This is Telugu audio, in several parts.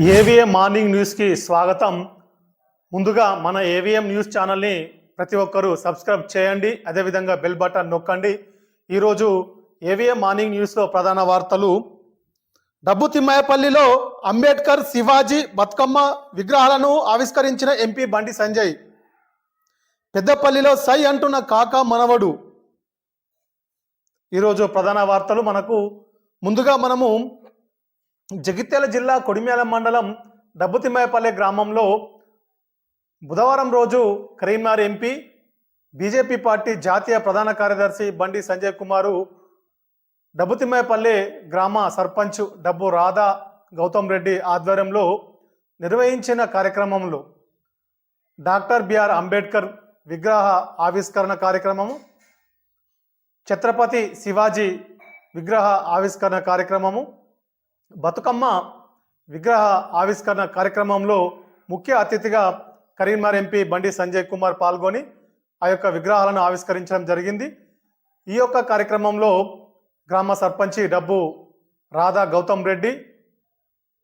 ఏవిఎం మార్నింగ్ న్యూస్కి స్వాగతం. ముందుగా మన ఏవిఎం న్యూస్ ఛానల్ని ప్రతి ఒక్కరూ సబ్స్క్రైబ్ చేయండి అదేవిధంగా బెల్ బటన్ నొక్కండి. ఈరోజు ఏవిఎం మార్నింగ్ న్యూస్లో ప్రధాన వార్తలు. డబ్బు తిమ్మాయపల్లిలో అంబేద్కర్ శివాజీ బతుకమ్మ విగ్రహాలను ఆవిష్కరించిన ఎంపీ బండి సంజయ్. పెద్దపల్లిలో సై అంటున్న కాకా మనవడు. ఈరోజు ప్రధాన వార్తలు మనకు. ముందుగా మనము జగిత్యాల జిల్లా కొడిమ్యాల మండలం డబ్బుతిమ్మాయపల్లె గ్రామంలో బుధవారం రోజు కరీంనగర్ ఎంపీ బీజేపీ పార్టీ జాతీయ ప్రధాన కార్యదర్శి బండి సంజయ్ కుమారు డబ్బుతిమ్మాయపల్లె గ్రామ సర్పంచ్ డబ్బు రాధా గౌతమ్ రెడ్డి ఆధ్వర్యంలో నిర్వహించిన కార్యక్రమంలో డాక్టర్ బిఆర్ అంబేద్కర్ విగ్రహ ఆవిష్కరణ కార్యక్రమము ఛత్రపతి శివాజీ విగ్రహ ఆవిష్కరణ కార్యక్రమము బతుకమ్మ విగ్రహ ఆవిష్కరణ కార్యక్రమంలో ముఖ్య అతిథిగా కరీంనగర్ ఎంపీ బండి సంజయ్ కుమార్ పాల్గొని ఆ యొక్క విగ్రహాలను ఆవిష్కరించడం జరిగింది. ఈ యొక్క కార్యక్రమంలో గ్రామ సర్పంచి డబ్బు రాధా గౌతమ్ రెడ్డి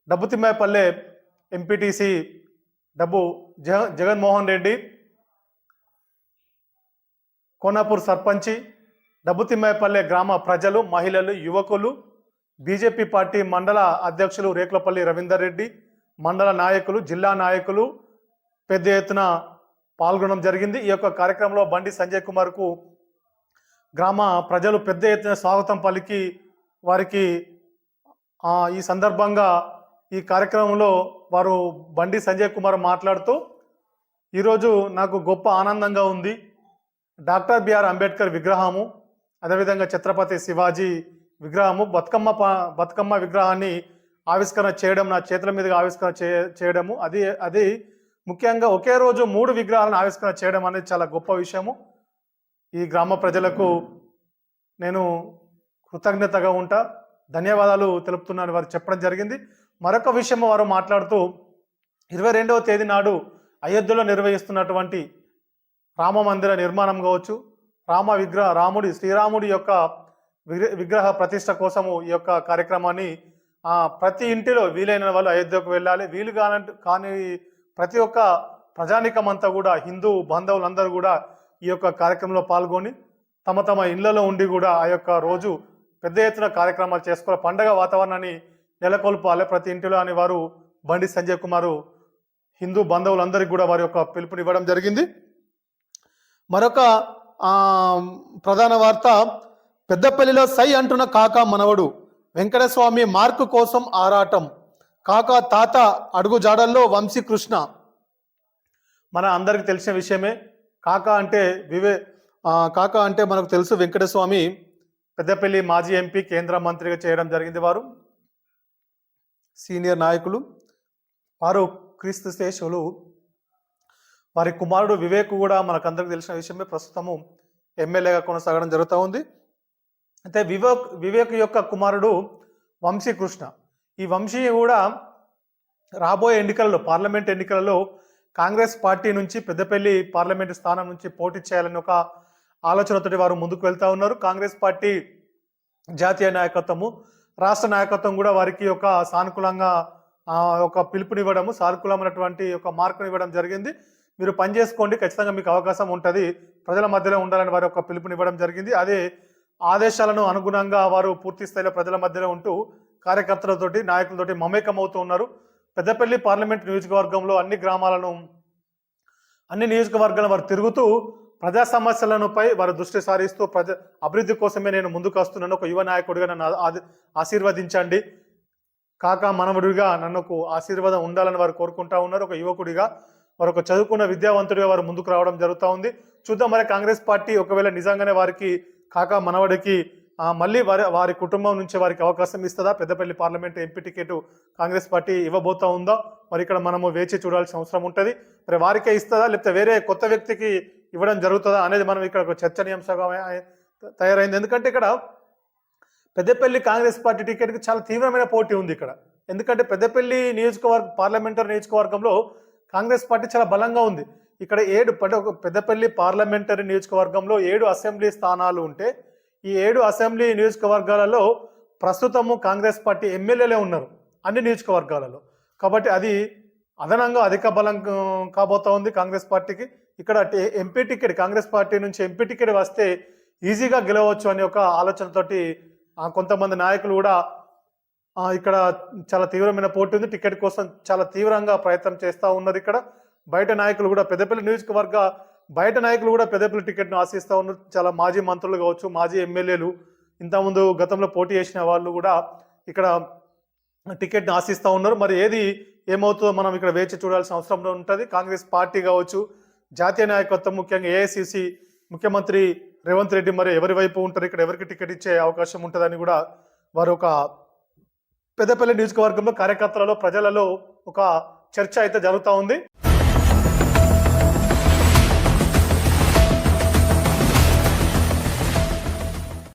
డబ్బు తిమ్మాయపల్లె ఎంపీటీసీ డబ్బు జగ జగన్మోహన్ రెడ్డి కోనాపూర్ సర్పంచి డబ్బు తిమ్మాయపల్లె గ్రామ ప్రజలు మహిళలు యువకులు బీజేపీ పార్టీ మండల అధ్యక్షులు రేకులపల్లి రవీందర్ రెడ్డి మండల నాయకులు జిల్లా నాయకులు పెద్ద ఎత్తున పాల్గొనడం జరిగింది. ఈ యొక్క కార్యక్రమంలో బండి సంజయ్ కుమార్కు గ్రామ ప్రజలు పెద్ద ఎత్తున స్వాగతం పలికి వారికి ఈ సందర్భంగా ఈ కార్యక్రమంలో వారు బండి సంజయ్ కుమార్ మాట్లాడుతూ ఈరోజు నాకు గొప్ప ఆనందంగా ఉంది. డాక్టర్ బిఆర్ అంబేద్కర్ విగ్రహము అదేవిధంగా ఛత్రపతి శివాజీ విగ్రహము బతుకమ్మ బతుకమ్మ విగ్రహాన్ని ఆవిష్కరణ చేయడం నా చేతుల మీదుగా ఆవిష్కరణ చే చేయడము అది అది ముఖ్యంగా ఒకే రోజు మూడు విగ్రహాలను ఆవిష్కరణ చేయడం అనేది చాలా గొప్ప విషయము. ఈ గ్రామ ప్రజలకు నేను కృతజ్ఞతగా ఉంటా. ధన్యవాదాలు తెలుపుతున్నాను వారు చెప్పడం జరిగింది. మరొక విషయం వారు మాట్లాడుతూ ఇరవై రెండవ తేదీ నాడు అయోధ్యలో నిర్వహిస్తున్నటువంటి రామ మందిర నిర్మాణం కావచ్చు రామ విగ్రహ రాముడి శ్రీరాముడి యొక్క విగ్రహ ప్రతిష్ట కోసము ఈ యొక్క కార్యక్రమాన్ని ప్రతి ఇంటిలో వీలైన వాళ్ళు అయోధ్యకు వెళ్ళాలి. వీలు కానంటే కానీ ప్రతి ఒక్క ప్రజానికం అంతా కూడా హిందూ బంధువులందరూ కూడా ఈ యొక్క కార్యక్రమంలో పాల్గొని తమ తమ ఇళ్ళలో ఉండి కూడా ఆ యొక్క రోజు పెద్ద ఎత్తున కార్యక్రమాలు చేసుకోవాలి. పండగ వాతావరణాన్ని నెలకొల్పాలి. ప్రతి ఇంటిలో అని వారు బండి సంజయ్ కుమారు హిందూ బంధువులందరికీ కూడా వారి యొక్క పిలుపునివ్వడం జరిగింది. మరొక ప్రధాన వార్త పెద్దపల్లిలో సై అంటున్న కాకా మనవడు. వెంకటస్వామి మార్కు కోసం ఆరాటం. కాకా తాత అడుగు జాడల్లో వంశీ కృష్ణ. మన అందరికి తెలిసిన విషయమే. కాకా అంటే వివే కాకా అంటే మనకు తెలుసు వెంకటస్వామి పెద్దపల్లి మాజీ ఎంపీ కేంద్ర మంత్రిగా చేయడం జరిగింది వారు. సీనియర్ నాయకులు. వారు క్రీస్తు శేషులు. వారి కుమారుడు వివేక్ కూడా మనకందరికి తెలిసిన విషయమే. ప్రస్తుతము ఎమ్మెల్యేగా కొనసాగడం జరుగుతూ ఉంది. అయితే వివేక్ వివేక్ యొక్క కుమారుడు వంశీ కృష్ణ ఈ వంశీ కూడా రాబోయే ఎన్నికలలో పార్లమెంట్ ఎన్నికలలో కాంగ్రెస్ పార్టీ నుంచి పెద్దపల్లి పార్లమెంటు స్థానం నుంచి పోటీ చేయాలని ఒక ఆలోచనతోటి వారు ముందుకు వెళ్తా ఉన్నారు. కాంగ్రెస్ పార్టీ జాతీయ నాయకత్వము రాష్ట్ర నాయకత్వం కూడా వారికి ఒక సానుకూలంగా ఒక పిలుపునివ్వడము సానుకూలమైనటువంటి ఒక మార్కుని ఇవ్వడం జరిగింది. మీరు పని చేసుకోండి ఖచ్చితంగా మీకు అవకాశం ఉంటుంది. ప్రజల మధ్యలో ఉండాలని వారి ఒక పిలుపునివ్వడం జరిగింది. అదే ఆదేశాలను అనుగుణంగా వారు పూర్తి స్థాయిలో ప్రజల మధ్యలో ఉంటూ కార్యకర్తలతోటి నాయకులతోటి మమేకం అవుతూ ఉన్నారు. పెద్దపల్లి పార్లమెంట్ నియోజకవర్గంలో అన్ని గ్రామాలను అన్ని నియోజకవర్గాలను వారు తిరుగుతూ ప్రజా సమస్యలపై వారు దృష్టి సారిస్తూ ప్రజ అభివృద్ధి కోసమే నేను ముందుకు వస్తున్నాను. ఒక యువ నాయకుడిగా నన్ను ఆశీర్వదించండి. కాక మనవడిగా నన్ను ఒక ఆశీర్వాదం ఉండాలని వారు కోరుకుంటా ఉన్నారు. ఒక యువకుడిగా వారు ఒక చదువుకున్న విద్యావంతుడిగా వారు ముందుకు రావడం జరుగుతూ ఉంది. చూద్దాం మరి కాంగ్రెస్ పార్టీ ఒకవేళ నిజంగానే వారికి కాక మనవడికి మళ్ళీ వారి వారి కుటుంబం నుంచి వారికి అవకాశం ఇస్తుందా? Peddapalli parliament MP ticket Congress party ఇవ్వబోతా ఉందా? మరి ఇక్కడ మనము వేచి చూడాల్సిన అవసరం ఉంటుంది. మరి వారికే ఇస్తుందా? లేకపోతే వేరే కొత్త వ్యక్తికి ఇవ్వడం జరుగుతుందా అనేది మనం ఇక్కడ ఒక చర్చనీయాంశంగా తయారైంది. ఎందుకంటే ఇక్కడ పెద్దపల్లి కాంగ్రెస్ పార్టీ టికెట్కి చాలా తీవ్రమైన పోటీ ఉంది ఇక్కడ. ఎందుకంటే పెద్దపల్లి నియోజకవర్గ పార్లమెంటరీ నియోజకవర్గంలో కాంగ్రెస్ పార్టీ చాలా బలంగా ఉంది. ఇక్కడ ఏడు అంటే ఒక పెద్దపల్లి పార్లమెంటరీ నియోజకవర్గంలో ఏడు అసెంబ్లీ స్థానాలు ఉంటే ఈ ఏడు అసెంబ్లీ నియోజకవర్గాలలో ప్రస్తుతము కాంగ్రెస్ పార్టీ ఎమ్మెల్యేలే ఉన్నారు అన్ని నియోజకవర్గాలలో. కాబట్టి అది అదనంగా అధిక బలం కాబోతా ఉంది కాంగ్రెస్ పార్టీకి. ఇక్కడ ఎంపీ టికెట్ కాంగ్రెస్ పార్టీ నుంచి ఎంపీ టికెట్ వస్తే ఈజీగా గెలవచ్చు అనే ఒక ఆలోచనతోటి కొంతమంది నాయకులు కూడా ఇక్కడ చాలా తీవ్రమైన పోటీ ఉంది. టికెట్ కోసం చాలా తీవ్రంగా ప్రయత్నం చేస్తూ ఉన్నారు ఇక్కడ. బయట నాయకులు కూడా పెద్దపల్లి నియోజకవర్గ బయట నాయకులు కూడా పెద్దపల్లి టికెట్ను ఆశిస్తూ ఉన్నారు చాలా మాజీ మంత్రులు కావచ్చు మాజీ ఎమ్మెల్యేలు ఇంతకుముందు గతంలో పోటీ చేసిన వాళ్ళు కూడా ఇక్కడ టికెట్ని ఆశిస్తూ ఉన్నారు. మరి ఏది ఏమవుతుందో మనం ఇక్కడ వేచి చూడాల్సిన అవసరం ఉంటుంది. కాంగ్రెస్ పార్టీ కావచ్చు జాతీయ నాయకత్వం ముఖ్యంగా ఏఐసిసి ముఖ్యమంత్రి రేవంత్ రెడ్డి మరి ఎవరి వైపు ఉంటారు ఇక్కడ ఎవరికి టికెట్ ఇచ్చే అవకాశం ఉంటుందని కూడా వారు ఒక పెద్దపల్లి నియోజకవర్గంలో కార్యకర్తలలో ప్రజలలో ఒక చర్చ అయితే జరుగుతూ ఉంది.